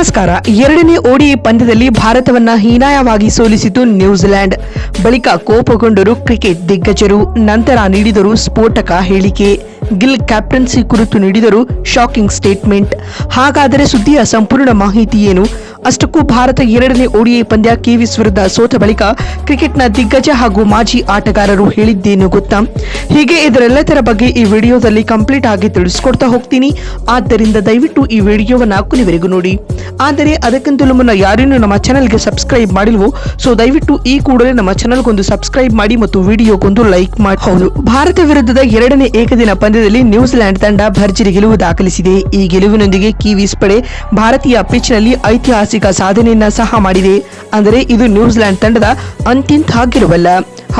ನಮಸ್ಕಾರ. ಎರಡನೇ ಓಡಿ ಪಂದ್ಯದಲ್ಲಿ ಭಾರತವನ್ನ ಹೀನಾಯವಾಗಿ ಸೋಲಿಸಿತು ನ್ಯೂಜಿಲೆಂಡ್ ಬಳಿಕ ಕೋಪಗೊಂಡರು ಕ್ರಿಕೆಟ್ ದಿಗ್ಗಜರು. ನಂತರ ನೀಡಿದರು ಸ್ಫೋಟಕ ಹೇಳಿಕೆ. ಗಿಲ್ ಕ್ಯಾಪ್ಟನ್ಸಿ ಕುರಿತು ನೀಡಿದರು ಶಾಕಿಂಗ್ ಸ್ಟೇಟ್ಮೆಂಟ್ ಹಾಗಾದರೆ ಸುದ್ದಿಯ ಸಂಪೂರ್ಣ ಮಾಹಿತಿ ಏನು? ಅಷ್ಟಕ್ಕೂ ಭಾರತ ಎರಡನೇ ಓಡಿಐ ಪಂದ್ಯ ಕಿವೀಸ್ ವಿರುದ್ಧ ಸೋತ ಬಳಿಕ ಕ್ರಿಕೆಟ್ನ ದಿಗ್ಗಜ ಹಾಗೂ ಮಾಜಿ ಆಟಗಾರರು ಹೇಳಿದ್ದೇನು ಗೊತ್ತಾ? ಹೀಗೆ ಇದರೆಲ್ಲದರ ಬಗ್ಗೆ ಈ ವಿಡಿಯೋದಲ್ಲಿ ಕಂಪ್ಲೀಟ್ ಆಗಿ ತಿಳಿಸ್ಕೊಡ್ತಾ ಹೋಗ್ತೀನಿ. ಆದ್ದರಿಂದ ದಯವಿಟ್ಟು ಈ ವಿಡಿಯೋವನ್ನು ಕೊನೆವರೆಗೂ ನೋಡಿ. ಆದರೆ ಅದಕ್ಕಿಂತಲೂ ಮುನ್ನ ಯಾರೇನು ನಮ್ಮ ಚಾನಲ್ಗೆ ಸಬ್ಸ್ಕ್ರೈಬ್ ಮಾಡಿಲ್ವೋ? ಸೊ ದಯವಿಟ್ಟು ಈ ಕೂಡಲೇ ನಮ್ಮ ಚಾನಲ್ಗೊಂದು ಸಬ್ಸ್ಕ್ರೈಬ್ ಮಾಡಿ ಮತ್ತು ವಿಡಿಯೋಗೊಂದು ಲೈಕ್ ಮಾಡಿ ಹೌದು ಭಾರತ ವಿರುದ್ಧದ ಎರಡನೇ ಏಕದಿನ ಪಂದ್ಯದಲ್ಲಿ ನ್ಯೂಜಿಲೆಂಡ್ ತಂಡ ಭರ್ಜರಿ ಗೆಲುವು ದಾಖಲಿಸಿದೆ. ಈ ಗೆಲುವಿನೊಂದಿಗೆ ಕಿವೀಸ್ ಪಡೆ ಭಾರತೀಯ ಪಿಚ್ನಲ್ಲಿ ಐತಿಹಾಸಿಕ ಸಾಧನೆಯನ್ನ ಸಹ ಮಾಡಿದೆ. ಅಂದರೆ ಇದು ನ್ಯೂಜಿಲೆಂಡ್ ತಂಡದ ಅಂತಿಂತ ಗೆಲುವಲ್ಲ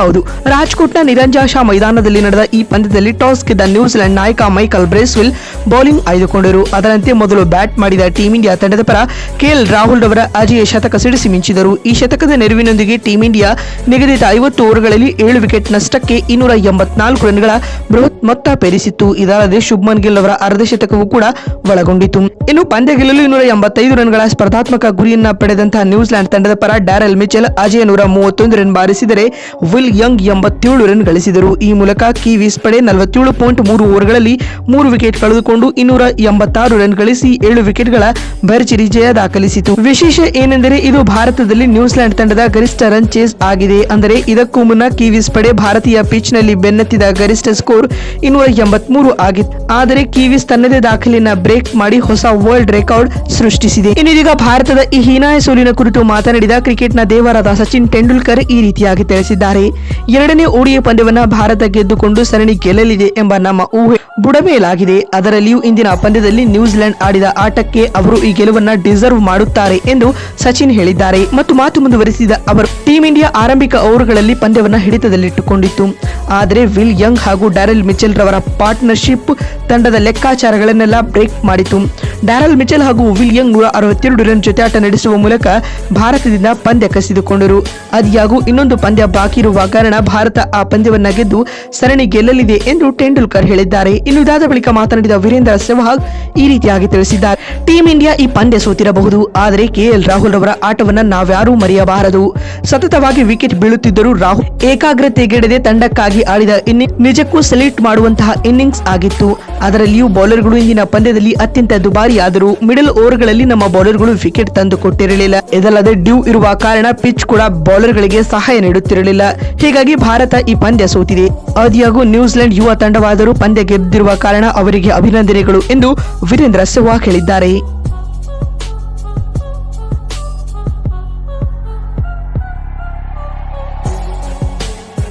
ಹೌದು. ರಾಜ್ಕೋಟ್ನ ನಿರಂಜಾ ಶಾ ಮೈದಾನದಲ್ಲಿ ನಡೆದ ಈ ಪಂದ್ಯದಲ್ಲಿ ಟಾಸ್ ಗೆದ್ದ ನ್ಯೂಜಿಲೆಂಡ್ ನಾಯಕ ಮೈಕಲ್ ಬ್ರೇಸ್ವಿಲ್ ಬೌಲಿಂಗ್ ಆಯ್ದುಕೊಂಡರು. ಅದರಂತೆ ಮೊದಲು ಬ್ಯಾಟ್ ಮಾಡಿದ ಟೀಂ ಇಂಡಿಯಾ ತಂಡದ ಪರ ಕೆಎಲ್ ರಾಹುಲ್ ಅವರ ಅಜೇಯ ಶತಕ ಸಿಡಿಸಿ ಮಿಂಚಿದರು. ಈ ಶತಕದ ನೆರವಿನೊಂದಿಗೆ ಟೀಂ ಇಂಡಿಯಾ ನಿಗದಿತ ಐವತ್ತು ಓವರ್ಗಳಲ್ಲಿ ಏಳು ವಿಕೆಟ್ ನಷ್ಟಕ್ಕೆ ಇನ್ನೂರ ಎಂಬತ್ನಾಲ್ಕು ರನ್ಗಳ ಬೃಹತ್ ಮೊತ್ತ ಪೇರಿಸಿತ್ತು. ಇದಲ್ಲದೆ ಶುಭ್ಮನ್ ಗಿಲ್ ಅವರ ಅರ್ಧ ಶತಕವೂ ಕೂಡ ಒಳಗೊಂಡಿತು ಇನ್ನು ಪಂದ್ಯ ಗೆಲ್ಲಲು ಇನ್ನೂರ ಎಂಬತ್ತೈದು ರನ್ಗಳ ಸ್ಪರ್ಧಾತ್ಮಕ ಗುರಿಯನ್ನ ಪಡೆದಂತಹ ನ್ಯೂಜಿಲೆಂಡ್ ತಂಡದ ಪರ ಡ್ಯಾರೆಲ್ ಮಿಚೆಲ್ ಅಜಯ ನೂರ ಮೂವತ್ತೊಂದು ರನ್ ಬಾರಿಸಿದರೆ ವಿಲ್ ಯಂಗ್ ಎಂಬತ್ತೇಳು ರನ್ ಗಳಿಸಿದರು. ಈ ಮೂಲಕ ಕಿವೀಸ್ ಪಡೆ ನಲವತ್ತೇಳು ಪಾಯಿಂಟ್ ಮೂರು ಓವರ್ಗಳಲ್ಲಿ ಮೂರು ವಿಕೆಟ್ ಕಳೆದುಕೊಂಡು ಇನ್ನೂರ ಎಂಬತ್ತಾರು ರನ್ ಗಳಿಸಿ ಏಳು ವಿಕೆಟ್ಗಳ ಭರ್ಜರಿ ಜಯ ದಾಖಲಿಸಿತು. ವಿಶೇಷ ಏನೆಂದರೆ ಇದು ಭಾರತದಲ್ಲಿ ನ್ಯೂಜಿಲೆಂಡ್ ತಂಡದ ಗರಿಷ್ಠ ರನ್ ಚೇಸ್ ಆಗಿದೆ. ಅಂದರೆ ಇದಕ್ಕೂ ಮುನ್ನ ಕಿವೀಸ್ ಪಡೆ ಭಾರತೀಯ ಪಿಚ್ನಲ್ಲಿ ಬೆನ್ನತ್ತಿದ ಗರಿಷ್ಠ ಸ್ಕೋರ್ ಇನ್ನೂರ ಎಂಬತ್ಮೂರು ಆಗಿತ್ತು. ಆದರೆ ಕಿವೀಸ್ ತನ್ನದೇ ದಾಖಲಿನ ಬ್ರೇಕ್ ಮಾಡಿ ಹೊಸ ವರ್ಲ್ಡ್ ರೆಕಾರ್ಡ್ ಸೃಷ್ಟಿಸಿದೆ. ಇನ್ನಿದೀಗ ಭಾರತದ ಈ ಹೀನಾಯ ಸೋಲಿನ ಕುರಿತು ಮಾತನಾಡಿದ ಕ್ರಿಕೆಟ್ನ ದೇವರಾದ ಸಚಿನ್ ತೆಂಡೂಲ್ಕರ್ ಈ ರೀತಿಯಾಗಿ ತಿಳಿಸಿದ್ದಾರೆ. ಎರಡನೇ ಓಡಿಯ ಪಂದ್ಯವನ್ನ ಭಾರತ ಗೆದ್ದುಕೊಂಡು ಸರಣಿ ಗೆಲ್ಲಲಿದೆ ಎಂಬ ನಮ್ಮ ಊಹೆ ಬುಡಮೇಲಾಗಿದೆ. ಅದರಲ್ಲಿಯೂ ಇಂದಿನ ಪಂದ್ಯದಲ್ಲಿ ನ್ಯೂಜಿಲೆಂಡ್ ಆಡಿದ ಆಟಕ್ಕೆ ಅವರು ಈ ಗೆಲುವನ್ನ ಡಿಸರ್ವ್ ಮಾಡುತ್ತಾರೆ ಎಂದು ಸಚಿನ್ ಹೇಳಿದ್ದಾರೆ. ಮತ್ತು ಮಾತು ಮುಂದುವರಿಸಿದ ಅವರು, ಟೀಂ ಇಂಡಿಯಾ ಆರಂಭಿಕ ಓವರ್ಗಳಲ್ಲಿ ಪಂದ್ಯವನ್ನ ಹಿಡಿತದಲ್ಲಿಟ್ಟುಕೊಂಡಿತ್ತು. ಆದರೆ ವಿಲ್ ಯಂಗ್ ಹಾಗೂ ಡ್ಯಾರೆಲ್ ಮಿಚೆಲ್ ರವರ ಪಾರ್ಟ್ನರ್ಶಿಪ್ ತಂಡದ ಲೆಕ್ಕಾಚಾರಗಳನ್ನೆಲ್ಲ ಬ್ರೇಕ್ ಮಾಡಿತು. ಡ್ಯಾರಲ್ ಮಿಚೆಲ್ ಹಾಗೂ ವಿಲ್ ಯಂಗ್ ನೂರ ಅರವತ್ತೆರಡು ರನ್ ಜೊತೆಯಾಟ ನಡೆಸುವ ಮೂಲಕ ಭಾರತದಿಂದ ಪಂದ್ಯ ಕಸಿದುಕೊಂಡರು. ಅದ್ಯಾಗೂ ಇನ್ನೊಂದು ಪಂದ್ಯ ಬಾಕಿ ಇರುವ ಕಾರಣ ಭಾರತ ಆ ಪಂದ್ಯವನ್ನ ಗೆದ್ದು ಸರಣಿ ಗೆಲ್ಲಲಿದೆ ಎಂದು ತೆಂಡೂಲ್ಕರ್ ಹೇಳಿದ್ದಾರೆ. ಇನ್ನು ಇದಾದ ಬಳಿಕ ಮಾತನಾಡಿದ ವೀರೇಂದ್ರ ಸೆಹ್ವಾಗ್ ಈ ರೀತಿಯಾಗಿ ತಿಳಿಸಿದ್ದಾರೆ. ಟೀಂ ಇಂಡಿಯಾ ಈ ಪಂದ್ಯ ಸೋತಿರಬಹುದು, ಆದರೆ ಕೆಎಲ್ ರಾಹುಲ್ ರವರ ಆಟವನ್ನು ನಾವ್ಯಾರೂ ಮರೆಯಬಾರದು. ಸತತವಾಗಿ ವಿಕೆಟ್ ಬೀಳುತ್ತಿದ್ದರೂ ರಾಹುಲ್ ಏಕಾಗ್ರತೆಗೆಡದೆ ತಂಡಕ್ಕಾಗಿ ಆಡಿದ ಇನ್ನಿಂಗ್ ನಿಜಕ್ಕೂ ಸೆಲೆಕ್ಟ್ ಮಾಡುವಂತಹ ಇನ್ನಿಂಗ್ಸ್ ಆಗಿತ್ತು. ಅದರಲ್ಲಿಯೂ ಬೌಲರ್ಗಳು ಇಂದಿನ ಪಂದ್ಯದಲ್ಲಿ ಅತ್ಯಂತ ದುಬಾರಿಯಾದರು ಮಿಡಲ್ ಓವರ್ಗಳಲ್ಲಿ ನಮ್ಮ ಬೌಲರ್ಗಳು ವಿಕೆಟ್ ತಂದು ಕೊಟ್ಟಿರಲಿಲ್ಲ. ಇದಲ್ಲದೆ ಡ್ಯೂ ಇರುವ ಕಾರಣ ಪಿಚ್ ಕೂಡ ಬೌಲರ್ಗಳಿಗೆ ಸಹಾಯ ನೀಡುತ್ತಿರಲಿಲ್ಲ. ಹೀಗಾಗಿ ಭಾರತ ಈ ಪಂದ್ಯ ಸೋತಿದೆ. ಆದಿಯಾಗೂ ನ್ಯೂಜಿಲೆಂಡ್ ಯುವ ತಂಡವಾದರೂ ಪಂದ್ಯ ಗೆದ್ದಿರುವ ಕಾರಣ ಅವರಿಗೆ ಅಭಿನಂದನೆಗಳು ಎಂದು ವೀರೇಂದ್ರ ಸೆಹ್ವಾಗ್ ಹೇಳಿದ್ದಾರೆ.